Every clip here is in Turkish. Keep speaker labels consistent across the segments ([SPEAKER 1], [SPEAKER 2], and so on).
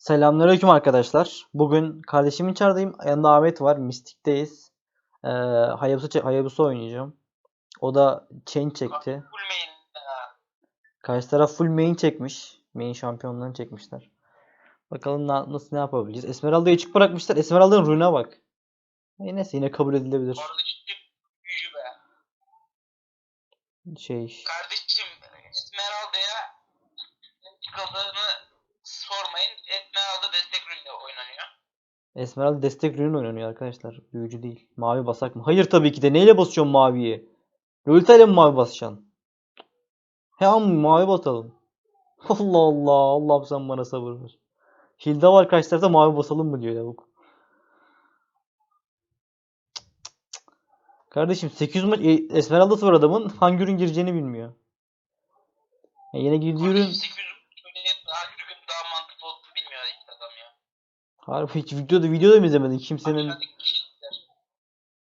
[SPEAKER 1] Selamünaleyküm arkadaşlar. Bugün kardeşimin içerideyim. Yanında Ahmet var. Mystic'teyiz. Ee, Hayabusa, Hayabusa oynayacağım. O da chain çekti. Karşı taraf full main çekmiş. Main şampiyonlarını çekmişler. Bakalım na- nasıl ne yapabileceğiz. Esmeralda'yı açık bırakmışlar. Esmeralda'nın rune'e bak. E neyse yine kabul edilebilir.
[SPEAKER 2] Ciddi be.
[SPEAKER 1] Şey.
[SPEAKER 2] Kardeşim Esmeralda'ya sormayın. Esmeralda destek ürünle oynanıyor.
[SPEAKER 1] Esmeralda destek rune oynanıyor arkadaşlar. Büyücü değil. Mavi basak mı? Hayır tabii ki de. Neyle basıyorsun maviyi? Lolita ile mi mavi basacaksın? He ama mavi basalım. Allah Allah. Allah'ım sen bana sabır ver. Hilda var karşı tarafta mavi basalım mı diyor lavuk. Kardeşim 800 maç e, Esmeralda'sı var adamın. Hangi ürün gireceğini bilmiyor. Ya yine girdiği ürün
[SPEAKER 2] Kardeşim 800 böyle daha bir gün daha mantıklı olduğunu bilmiyor işte adam ya.
[SPEAKER 1] Harbi hiç videoda videoda mı izlemedin? Kimsenin
[SPEAKER 2] Aşağıdaki kişiler.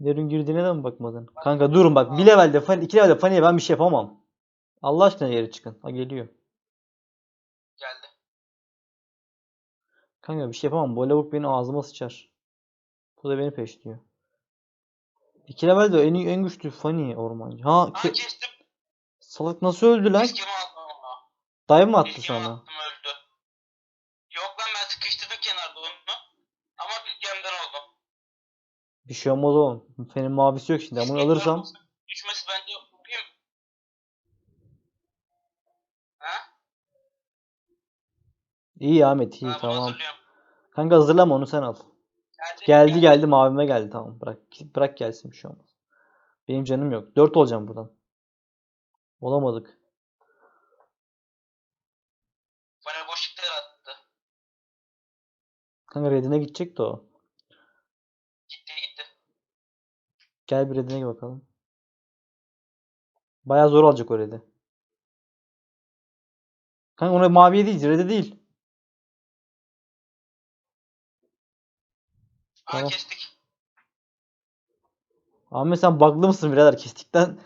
[SPEAKER 1] ne ürün girdiğine de mi bakmadın? Kanka durun bak. Bir levelde fan, iki levelde faniye ben bir şey yapamam. Allah aşkına geri çıkın. Ha geliyor.
[SPEAKER 2] geldi.
[SPEAKER 1] Kanka bir şey yapamam. Bu lavuk beni ağzıma sıçar. Bu da beni peşliyor. İki level de en, en güçlü Fanny ormancı. Ha
[SPEAKER 2] Ha kestim.
[SPEAKER 1] salak nasıl öldü lan? Dive mı attı sana? Bir şey olmaz oğlum. Fenin mavisi yok şimdi. Ben bunu alırsam.
[SPEAKER 2] Düşmesi bence yapayım. Ha?
[SPEAKER 1] iyi Ahmet iyi
[SPEAKER 2] Ha, bunu
[SPEAKER 1] tamam.
[SPEAKER 2] hazırlıyorum.
[SPEAKER 1] Kanka hazırlama onu sen al.
[SPEAKER 2] Geldi.
[SPEAKER 1] Geldi geldi mavime geldi tamam bırak. Bırak gelsin bir şey olmaz. Benim canım yok. 4 olacağım buradan. Olamadık.
[SPEAKER 2] Bana boşlukta yarattı.
[SPEAKER 1] Kanka redine gidecekti o. Gel bir redine bakalım. Bayağı zor olacak o redi. Kanka ona maviye değil, rede değil.
[SPEAKER 2] Aa
[SPEAKER 1] Tamam.
[SPEAKER 2] kestik.
[SPEAKER 1] Ahmet sen bug'lı mısın birader kestikten?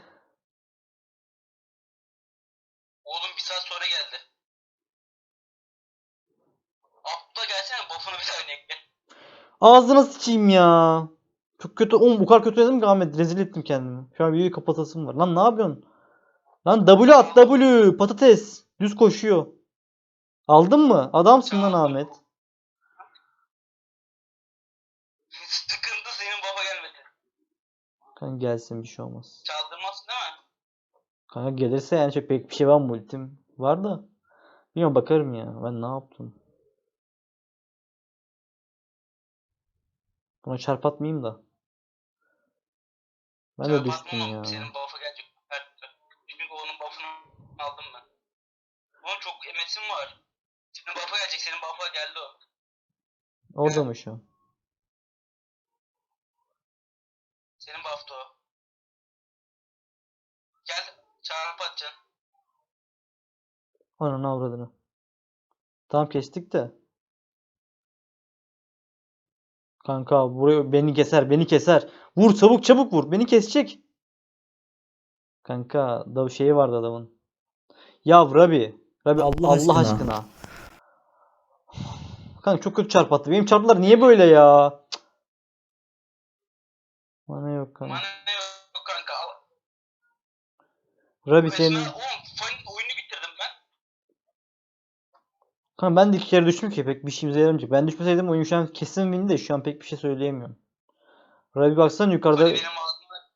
[SPEAKER 2] Oğlum bir saat sonra geldi. Abla gelsene buff'unu bir oynayalım gel.
[SPEAKER 1] Ağzına sıçayım ya. Çok kötü. Oğlum bu kadar kötü oynadım ki Ahmet. Rezil ettim kendimi. Şu an videoyu kapatasım var. Lan ne yapıyorsun? Lan W at W. Patates. Düz koşuyor. Aldın mı? Adamsın lan Ahmet.
[SPEAKER 2] Sıkıntı senin baba gelmedi.
[SPEAKER 1] Kanka gelsin bir şey olmaz.
[SPEAKER 2] Çaldırmazsın değil mi?
[SPEAKER 1] Kanka gelirse yani çok pek bir şey var mı ultim? Var da. Bilmiyorum bakarım ya. Ben ne yaptım? Buna çarp atmayayım da. Ben de düştüm ya.
[SPEAKER 2] Senin buff'a gelecek. Çünkü onun buff'unu aldım ben. Onun çok emesim var. Senin buff'a gelecek. Senin buff'a geldi o.
[SPEAKER 1] Orada mı şu an?
[SPEAKER 2] Senin buff'ta o. Gel çarpı atacaksın.
[SPEAKER 1] Ananı avradını. Tamam kestik de. Kanka buraya beni keser, beni keser. Vur çabuk çabuk vur. Beni kesecek. Kanka da şeyi vardı adamın. Ya Rabi. Rabi Allah, Allah
[SPEAKER 3] aşkına.
[SPEAKER 1] aşkına. Kanka çok kötü çarp. Benim çarplar niye böyle ya? Bana yok kanka.
[SPEAKER 2] Bana yok kanka.
[SPEAKER 1] Rabi senin... Kanka ben de iki kere düştüm ki pek bir işimize yaramayacak. Ben düşmeseydim oyun şu an kesin win de şu an pek bir şey söyleyemiyorum. Rabi baksana yukarıda.
[SPEAKER 2] Hani benim ağzımda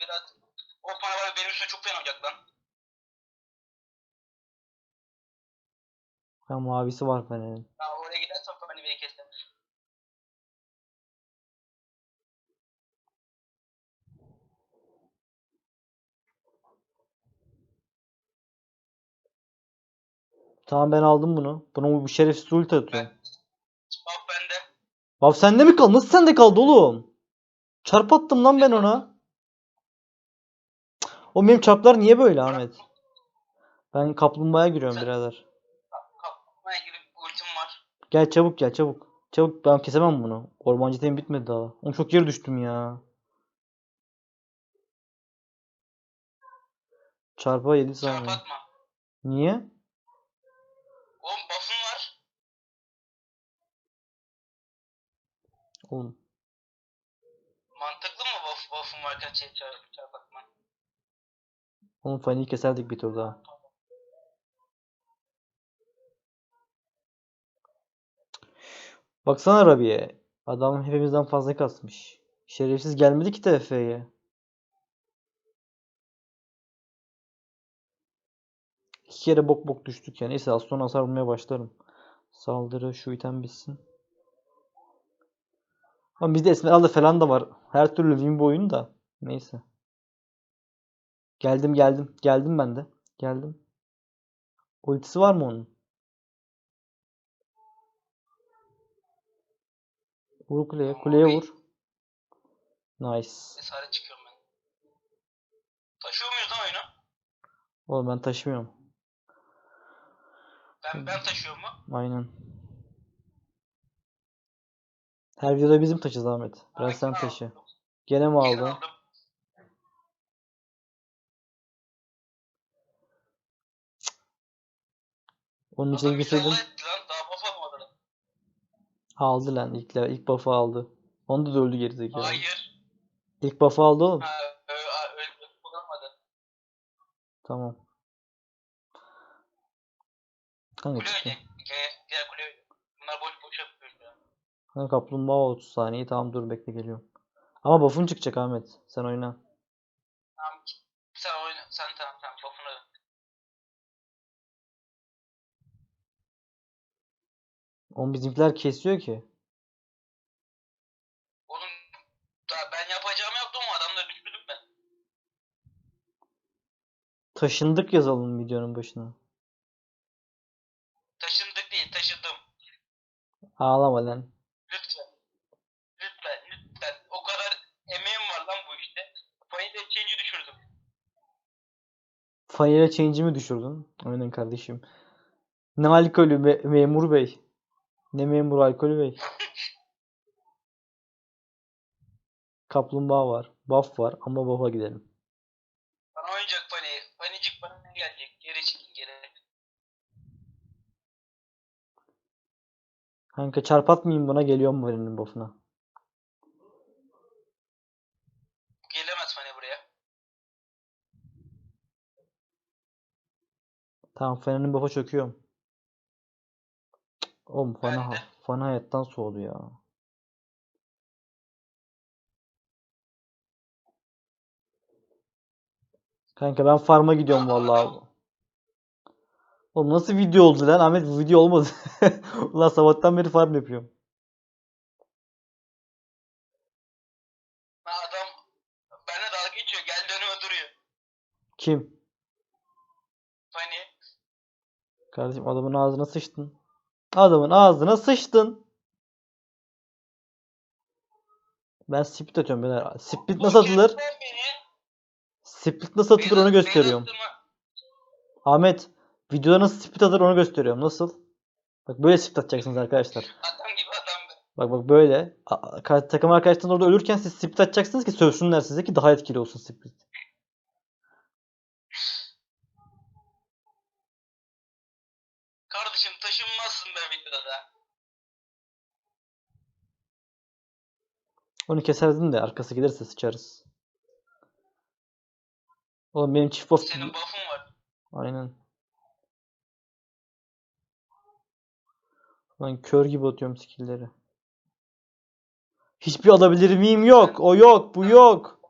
[SPEAKER 2] biraz o para benim üstüme çok fena olacak lan.
[SPEAKER 1] Ha, mavisi var Fener'in.
[SPEAKER 2] Ya oraya gidersen hani beni keser.
[SPEAKER 1] Tamam ben aldım bunu. Bunu bu şerefsiz ulti atıyor.
[SPEAKER 2] Ben bak bende.
[SPEAKER 1] Bak sende mi kaldı? Nasıl sende kaldı oğlum? Çarp attım lan ben ona. O benim çarplar niye böyle Ahmet? Ben kaplumbağaya giriyorum birader.
[SPEAKER 2] Kapmaya girip ultim var.
[SPEAKER 1] Gel çabuk gel çabuk. Çabuk ben kesemem bunu. Ormancı tem bitmedi daha. Oğlum çok geri düştüm ya. Çarpa 7
[SPEAKER 2] Çarp
[SPEAKER 1] saniye.
[SPEAKER 2] atma.
[SPEAKER 1] Niye?
[SPEAKER 2] Oğlum buff'um var.
[SPEAKER 1] Oğlum.
[SPEAKER 2] Mantıklı mı buff, buff'um varken şey çarp, çarpakman?
[SPEAKER 1] Oğlum fani keserdik bir tur daha. Baksana Rabi'ye. Adam hepimizden fazla kasmış. Şerefsiz gelmedi ki TF'ye. İki kere bok bok düştük ya. Neyse az sonra hasar vurmaya başlarım. Saldırı şu item bitsin. Ama bizde Esmeralda falan da var. Her türlü win bu oyun da. Neyse. Geldim geldim. Geldim ben de. Geldim. Ultisi var mı onun? Vur kuleye. Kuleye vur. Nice.
[SPEAKER 2] Cesaret çıkıyorum ben. Taşıyor muyuz lan oyunu?
[SPEAKER 1] Oğlum ben taşımıyorum.
[SPEAKER 2] Ben, ben taşıyor mu?
[SPEAKER 1] Aynen. Her videoda bizim taşız Ahmet. Biraz sen taşı. Gene mi
[SPEAKER 2] Geri
[SPEAKER 1] aldın?
[SPEAKER 2] aldım.
[SPEAKER 1] Onun
[SPEAKER 2] almadı. lan.
[SPEAKER 1] Aldı lan. İlk, ilk buff'ı aldı. Onda da öldü gerizekalı.
[SPEAKER 2] Hayır.
[SPEAKER 1] İlk buff'ı aldı oğlum.
[SPEAKER 2] Ha, ö, öldü. Kullanmadı.
[SPEAKER 1] Tamam. Kanka
[SPEAKER 2] Kule
[SPEAKER 1] çıktı.
[SPEAKER 2] Diğer, kule. Bunlar boş boş yapıyor ya.
[SPEAKER 1] Kanka kaplumbağa 30 saniye. Tamam dur bekle geliyorum. Ama buff'un çıkacak Ahmet. Sen oyna.
[SPEAKER 2] Tamam. Sen oyna. Sen tamam tamam. Buff'unu.
[SPEAKER 1] Oğlum bizimkiler kesiyor ki.
[SPEAKER 2] Oğlum daha ben yapacağımı yaptım ama adamları düşürdüm ben.
[SPEAKER 1] Taşındık yazalım videonun başına.
[SPEAKER 2] Taşındık değil taşındım.
[SPEAKER 1] Ağlama lan.
[SPEAKER 2] Lütfen. Lütfen lütfen. O kadar emeğim var lan bu işte. Payı da change'i düşürdüm.
[SPEAKER 1] Fire change'imi düşürdün. Aynen kardeşim. Ne alkolü me- memur bey. Ne memur alkolü bey. Kaplumbağa var. Buff var ama buff'a gidelim.
[SPEAKER 2] Bana oyuncak pani. Panicik bana ne gelecek? Geri çıkın geri.
[SPEAKER 1] Kanka çarpatmayayım buna geliyorum Vari'nin buff'una.
[SPEAKER 2] Gelemez pani buraya.
[SPEAKER 1] Tamam Fener'in buff'a çöküyorum. Cık, Oğlum
[SPEAKER 2] Ben
[SPEAKER 1] Fana,
[SPEAKER 2] de.
[SPEAKER 1] Fana hayattan soğudu ya. Kanka ben farm'a gidiyorum vallahi. Oğlum nasıl video oldu lan? Ahmet bu video olmadı. Ulan sabahtan beri farm yapıyorum.
[SPEAKER 2] Adam benimle dalga geçiyor. Geldi önüme duruyor.
[SPEAKER 1] Kim?
[SPEAKER 2] Pani.
[SPEAKER 1] Kardeşim adamın ağzına sıçtın. Adamın ağzına sıçtın. Ben split atıyorum beyler. Split nasıl atılır? Split nasıl atılır onu gösteriyorum. Ahmet videoda nasıl split atılır onu gösteriyorum. Nasıl? Bak böyle split atacaksınız arkadaşlar.
[SPEAKER 2] Adam gibi adam be.
[SPEAKER 1] Bak bak böyle. A- takım arkadaşlarınız orada ölürken siz split atacaksınız ki sövsünler size ki daha etkili olsun split.
[SPEAKER 2] Kardeşim taşınmazsın be videoda.
[SPEAKER 1] Onu keserdin de arkası gelirse sıçarız. Oğlum benim çift buff
[SPEAKER 2] Senin buff'un var.
[SPEAKER 1] Aynen. Ben kör gibi atıyorum skill'leri. Hiçbir alabilir miyim? Yok. O yok. Bu yok.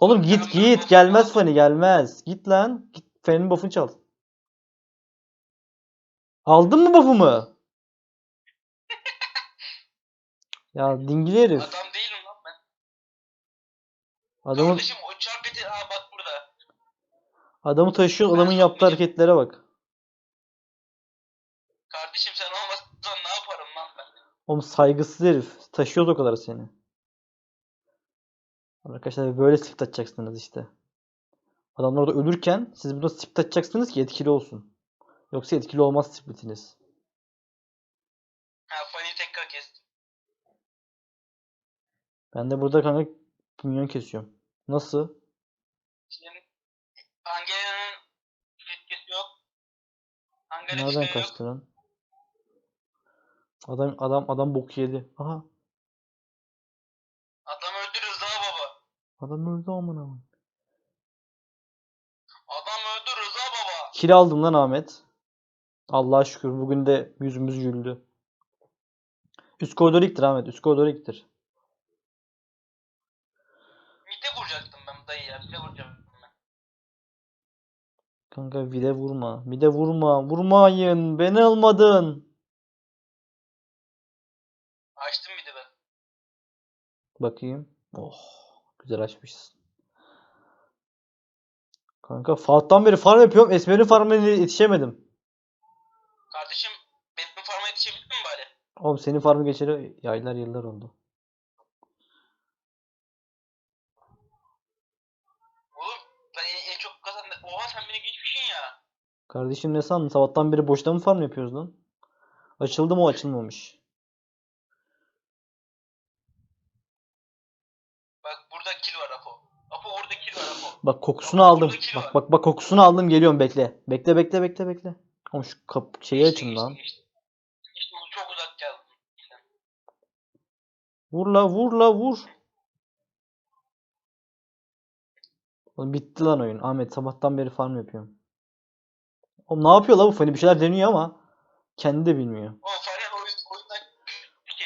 [SPEAKER 1] Oğlum git git. Gelmez Fanny gelmez. Git lan. Git Fanny'nin buff'unu çal. Aldın mı buff'umu? Ya dingili herif.
[SPEAKER 2] Adam değilim lan ben.
[SPEAKER 1] Adamı,
[SPEAKER 2] Kardeşim o çarp eti. Aa bak burada.
[SPEAKER 1] adamı taşıyor. Adamın yaptığı hareketlere bak.
[SPEAKER 2] Kardeşim sen olmasan ne yaparım lan ben?
[SPEAKER 1] Oğlum saygısız herif. Taşıyoruz o kadar seni. Arkadaşlar böyle split atacaksınız işte. Adamlar orada ölürken siz burada split atacaksınız ki etkili olsun. Yoksa etkili olmaz splitiniz.
[SPEAKER 2] Ha Fanny'i tekrar kestim.
[SPEAKER 1] Ben de burada kanka minyon kesiyorum. Nasıl?
[SPEAKER 2] Şimdi Angela'nın fitkesi yok. Angela
[SPEAKER 1] Nereden kaçtı lan? Adam adam adam bok yedi. Aha.
[SPEAKER 2] Adam öldü Rıza baba.
[SPEAKER 1] Adam öldü amına.
[SPEAKER 2] Adam öldü Rıza baba.
[SPEAKER 1] Kill aldım lan Ahmet. Allah'a şükür bugün de yüzümüz güldü. Üst koridor iktir Ahmet. Üst koridor iktir.
[SPEAKER 2] Mite vuracaktım ben dayı ya. Mite vuracaktım ben.
[SPEAKER 1] Kanka vide vurma. Mide vurma. Vurmayın. Beni almadın. Bakayım. Oh. Güzel açmışsın. Kanka Fat'tan beri farm yapıyorum. Esmer'in farmına yetişemedim.
[SPEAKER 2] Kardeşim benim farma yetişebildin mi bari?
[SPEAKER 1] Oğlum senin farmı geçeli yaylar yıllar oldu.
[SPEAKER 2] Oğlum ben en, en çok kazandım. Oha sen beni geçmişsin ya.
[SPEAKER 1] Kardeşim ne sandın? Sabahtan beri boşta mı farm yapıyoruz lan? Açıldı mı o açılmamış.
[SPEAKER 2] Bak burada kill var Apo. Apo orada kill var Apo.
[SPEAKER 1] Bak kokusunu aldım. Bak bak bak kokusunu aldım geliyorum bekle. Bekle bekle bekle bekle. Oğlum şu kap şeyi açın lan.
[SPEAKER 2] İşte geldi.
[SPEAKER 1] Vur la vur la vur. Oğlum bitti lan oyun. Ahmet sabahtan beri farm yapıyorum. Oğlum ne yapıyor la bu Fanny? Bir şeyler deniyor ama kendi de bilmiyor.
[SPEAKER 2] O Fener oyun, oyundan ki.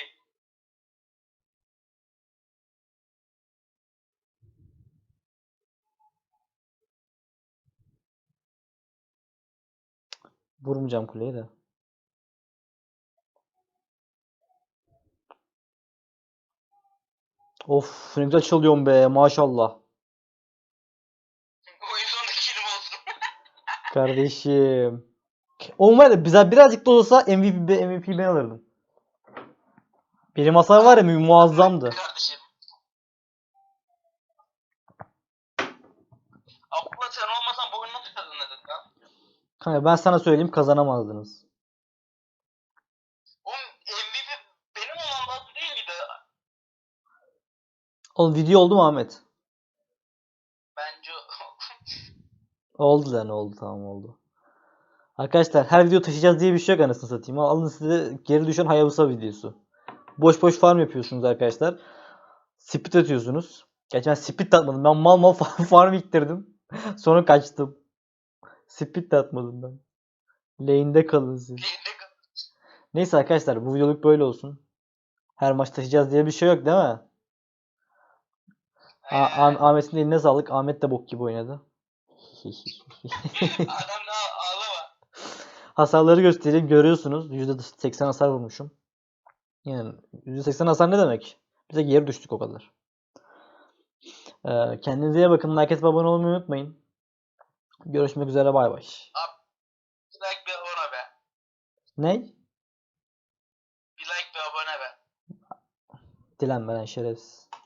[SPEAKER 1] Vurmayacağım kuleye de. Of ne güzel çalıyorum be maşallah. Kardeşim. Oğlum var ya bize birazcık da olsa MVP, MVP ben alırdım. Benim hasar var ya mu- muazzamdı.
[SPEAKER 2] Kardeşim. Abla sen olmasan bu oyunu?
[SPEAKER 1] Kanka ben sana söyleyeyim kazanamazdınız.
[SPEAKER 2] Oğlum MVP benim olan lazım değil miydi?
[SPEAKER 1] Oğlum video oldu mu Ahmet?
[SPEAKER 2] Bence
[SPEAKER 1] Oldu lan oldu tamam oldu. Arkadaşlar her video taşıyacağız diye bir şey yok anasını satayım. Alın size geri düşen Hayabusa videosu. Boş boş farm yapıyorsunuz arkadaşlar. Spit atıyorsunuz. Spit de atmadım. Ben mal mal fa- farm iktirdim. Sonra kaçtım. Spit de atmadım ben. Lane'de kalın siz. Neyse arkadaşlar bu videoluk böyle olsun. Her maç taşıyacağız diye bir şey yok değil mi? Ah- Ahmet'in eline sağlık. Ahmet de bok gibi oynadı.
[SPEAKER 2] Adam da ağlama.
[SPEAKER 1] Hasarları göstereyim. Görüyorsunuz. %80 hasar vurmuşum. Yani %80 hasar ne demek? Bize geri düştük o kadar. Ee, kendinize iyi bakın. Like abone olmayı unutmayın. Görüşmek üzere. Bay bay.
[SPEAKER 2] Bir like bir abone be.
[SPEAKER 1] Ne?
[SPEAKER 2] Bir like bir abone be.
[SPEAKER 1] Dilenmeden şerefsiz.